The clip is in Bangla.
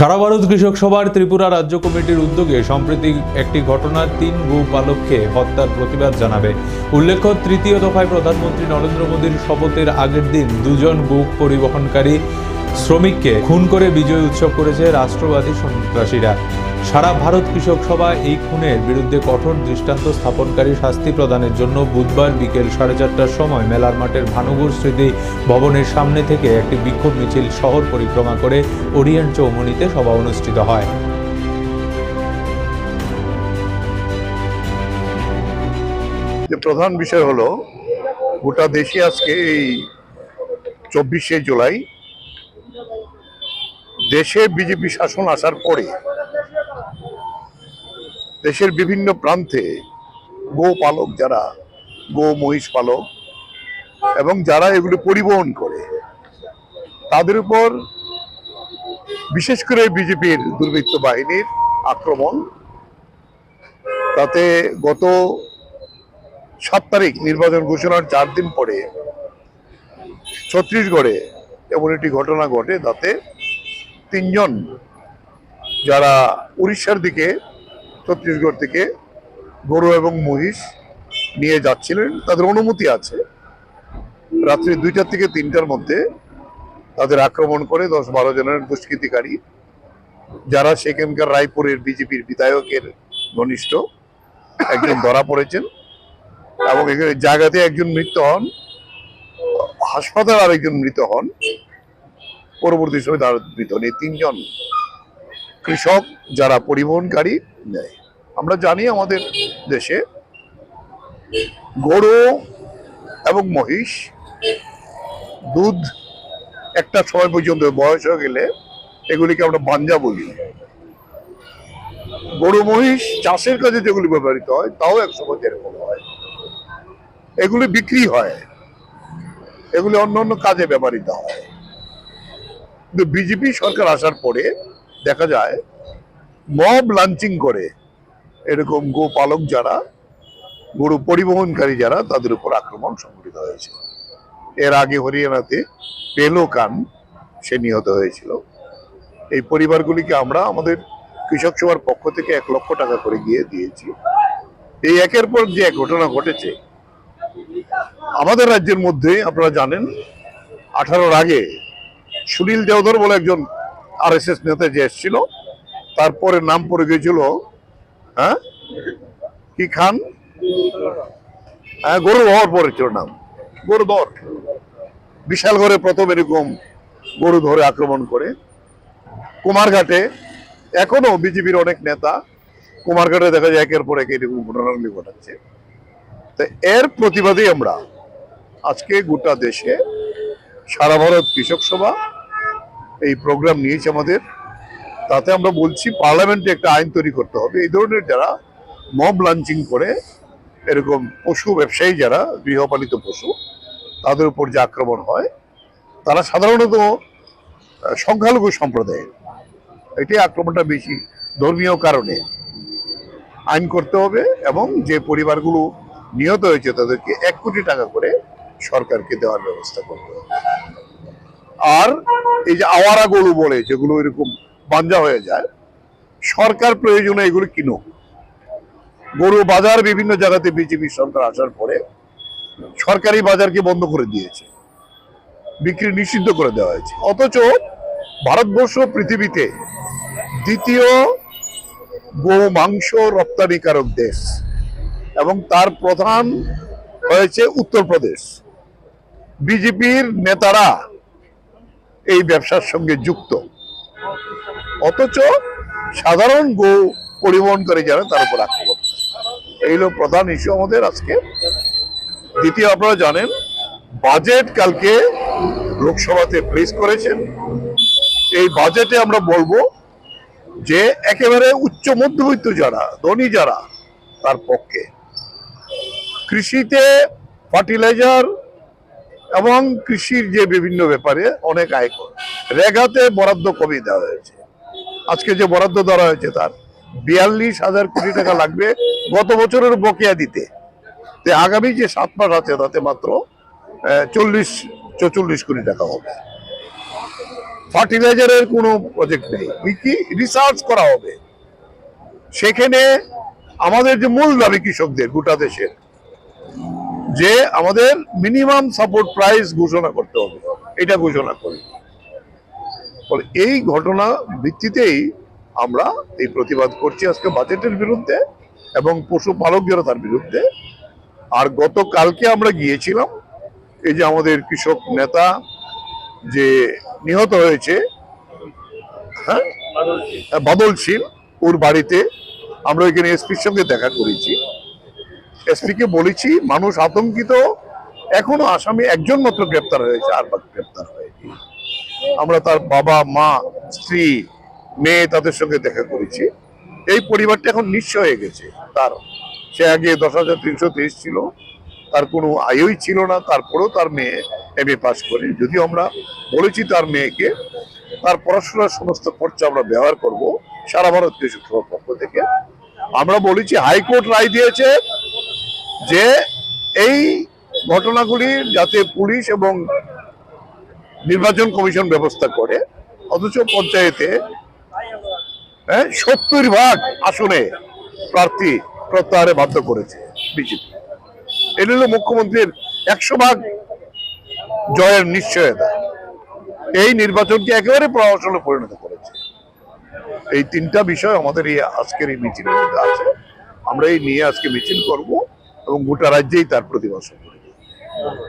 সারা ভারত কৃষক সভার ত্রিপুরা রাজ্য কমিটির উদ্যোগে সম্প্রতি একটি ঘটনার তিন গোপালককে হত্যার প্রতিবাদ জানাবে। উল্লেখ্য, তৃতীয় দফায় প্রধানমন্ত্রী নরেন্দ্র মোদীর শপথের আগের দিন দুজন গো পরিবহনকারী শ্রমিককে খুন করে বিজয় উৎসব করেছে রাষ্ট্রবাদী সন্ত্রাসীরা। সারা ভারত কৃষক সভা এই খুনের বিরুদ্ধে কঠোর দৃষ্টান্ত স্থাপনকারী শাস্তি প্রদানের জন্য বুধবার বিকেল সাড়ে চারটার সময় মেলার মাঠের ভানুগুর স্মৃতি ভবনের সামনে থেকে একটি বিক্ষোভ মিছিল শহর পরিক্রমা করে ওরিয়েন্ট চৌমুনিতে সভা অনুষ্ঠিত হয়। প্রধান বিষয় হলো, গোটা দেশে আজকে এই চব্বিশে জুলাই দেশে বিজেপি শাসন আসার পরে দেশের বিভিন্ন প্রান্তে গো পালক যারা, গো মহিষ পালক, এবং যারা এগুলো পরিবহন করে, তাদের উপর বিশেষ করে বিজেপির দুর্বৃত্ত বাহিনীর আক্রমণ, তাতে গত সাত তারিখ নির্বাচন ঘোষণার চার দিন পরে ছত্তিশগড়ে এমন একটি ঘটনা ঘটে, তাতে তিনজন যারা উড়িষ্যার দিকে, ছত্তিশগড় থেকে গরু এবং মহিষ নিয়ে যাচ্ছিলেন, তাদের অনুমতি আছে। রাত্রি দুইটার থেকে তিনটার মধ্যে তাদের আক্রমণ করে দশ বারো জনের দুষ্কৃতিকারী, যারা সেখানকার রায়পুরের বিজেপির বিধায়কের ঘনিষ্ঠ, একজন ধরা পড়েছেন এবং এখানে জায়গাতে একজন মৃত্যু হন, হাসপাতাল আরেকজন মৃত হন। পরবর্তী সময় তার হন এই তিনজন কৃষক যারা পরিবহনকারী নেয়। আমরা জানি আমাদের দেশে গরু এবং মহিষ, দুধ একটা সময় পর্যন্ত বয়স হয়ে গেলে এগুলিকে আমরা বাঞ্জা বলি। গরু, মহিষ চাষের কাজে যেগুলি ব্যবহৃত হয়, তাও এক সময় এরকম হয়। এগুলি বিক্রি হয়। এগুলি অন্য অন্য কাজে ব্যবহৃত হয়। কিন্তু বিজেপি সরকার আসার পরে দেখা যায় মব লাঞ্চিং করে এরকম গোপালক যারা, গরু পরিবহনকারী যারা, তাদের উপর আক্রমণ সংঘটিত হয়েছে। এর আগে হরিয়ানাতে পেল কান সে নিহত হয়েছিল। এই পরিবারগুলিকে আমরা আমাদের কৃষক সভার পক্ষ থেকে এক লক্ষ টাকা করে গিয়ে দিয়েছি। এই একের পর যে ঘটনা ঘটেছে, আমাদের রাজ্যের মধ্যে আপনারা জানেন, আঠারোর আগে সুনীল দেওধর বলে একজন আর এস এস নেতা যে এসেছিল, তারপরে নাম পড়ে গিয়েছিল হ্যাঁ? কি খান? হ্যাঁ গরু হওয়ার পরে ছিল নাম। গরু ধর বিশাল ঘরে প্রথম এরকম গরু ধরে আক্রমণ করে। কুমারঘাটে এখনও বিজেপির অনেক নেতা কুমারঘাটে দেখা যায় একের পর এক এরকম ঘটনাগুলি ঘটাচ্ছে। তো এর প্রতিবাদে আমরা আজকে গোটা দেশে সারা ভারত কৃষক সভা এই প্রোগ্রাম নিয়েছে আমাদের। তাতে আমরা বলছি পার্লামেন্টে একটা আইন তৈরি করতে হবে। এই ধরনের যারা মব লাঞ্চিং করে, এরকম পশু ব্যবসায়ী যারা, গৃহপালিত পশু, তাদের উপর যে আক্রমণ হয়, তারা সাধারণত সংখ্যালঘু সম্প্রদায়ের। এটি আক্রমণটা বেশি ধর্মীয় কারণে। আইন করতে হবে এবং যে পরিবারগুলো নিহত হয়েছে তাদেরকে এক কোটি টাকা করে সরকারকে দেওয়ার ব্যবস্থা করতে হবে। আর এই যে আওয়ারা গরু বলে, যেগুলো এরকম বাঞ্জা হয়ে যায়, সরকার প্রয়োজনে এগুলো কিনুক গরু বাজার বিভিন্ন জায়গাতে বিজেপি সরকার আসার পরে সরকারি বাজারকে বন্ধ করে দিয়েছে। বিক্রি নিষিদ্ধ করে দেওয়া হয়েছে। অথচ ভারতবর্ষ পৃথিবীতে দ্বিতীয় গো মাংস রপ্তানিকারক দেশ এবং তার প্রধান হয়েছে উত্তরপ্রদেশ। বিজেপির নেতারা এই ব্যবসার সঙ্গে যুক্ত। অথচ সাধারণ গো পরিবহন করে যারা, তার উপর আক্রমণ। এই হলো প্রধান ইস্যু আমাদের আজকে। দ্বিতীয়, আপনারা জানেন বাজেট কালকে লোকসভাতে প্লেস করেছেন। এই বাজেটে আমরা বলব যে, একেবারে উচ্চ মধ্যবিত্ত যারা, ধনী যারা, তার পক্ষে। কৃষিতে ফার্টিলাইজার এবং কৃষির যে বিভিন্ন ব্যাপারে অনেক আয় করে রেগাতে বরাদ্দ কমিয়ে দেওয়া হয়েছে। আজকে যে বরাদ্দ দেওয়া হয়েছে তার বিয়াল্লিশ হাজার কোটি টাকা লাগবে গত বছরের বকেয়া দিতে। তে আগামী যে সাত মাস আছে তাতে মাত্র চল্লিশ, চৌচল্লিশ কোটি টাকা হবে। ফার্টিলাইজারের কোনো প্রজেক্ট নেই। কি রিসার্চ করা হবে। সেখানে আমাদের যে মূল দাবি কৃষকদের গোটা দেশের যে আমাদের মিনিমাম সাপোর্ট প্রাইস ঘোষণা করতে হবে। এটা ঘোষণা করি। ফলে এই ঘটনা ভিত্তিতেই আমরা এই প্রতিবাদ করছি আজকে বাজেটের বিরুদ্ধে এবং পশুপালক জনতার বিরুদ্ধে। আর গতকালকে আমরা গিয়েছিলাম, এই যে আমাদের কৃষক নেতা যে নিহত হয়েছে হ্যাঁ? বাদল শীল ওর বাড়িতে আমরা ওইখানে এসপির সঙ্গে দেখা করেছি। এসপি কে বলেছি, মানুষ আতঙ্কিত। এখনও আসামি একজন মাত্র গ্রেপ্তার হয়েছে, আর বাকি গ্রেপ্তার হয়নি। আমরা তার বাবা, মা, স্ত্রী, মেয়ে তাদের সঙ্গে দেখা করেছি। এই পরিবারটা এখন নিঃস্ব হয়ে গেছে। তার, সে আগে দশ হাজার তিনশো তেইশ ছিল। তার কোনো আয়ই ছিল না। তারপরেও তার মেয়ে এম এ পাস করে। যদিও আমরা বলেছি তার মেয়েকে, তার পড়াশোনার সমস্ত খরচা আমরা ব্যবহার করব সারা ভারত কৃষক পক্ষ থেকে। আমরা বলেছি হাইকোর্ট রায় দিয়েছে যে এই ঘটনাগুলি যাতে পুলিশ এবং নির্বাচন কমিশন ব্যবস্থা করে, অথচ পঞ্চায়েতে হ্যাঁ সত্তর ভাগ আসনে প্রার্থী প্রত্যাহারে বাধ্য করেছে বিজেপি। এটা হলো মুখ্যমন্ত্রীর একশো ভাগ জয়ের নিশ্চয়তা। এই নির্বাচনকে একেবারে প্রহসনে পরিণত করেছে। এই তিনটা বিষয় আমাদের এই আজকের এই মিছিলের মধ্যে আছে। আমরা এই নিয়ে আজকে মিছিল করব। এবং গোটা রাজ্যেই তার প্রতিবাদ করব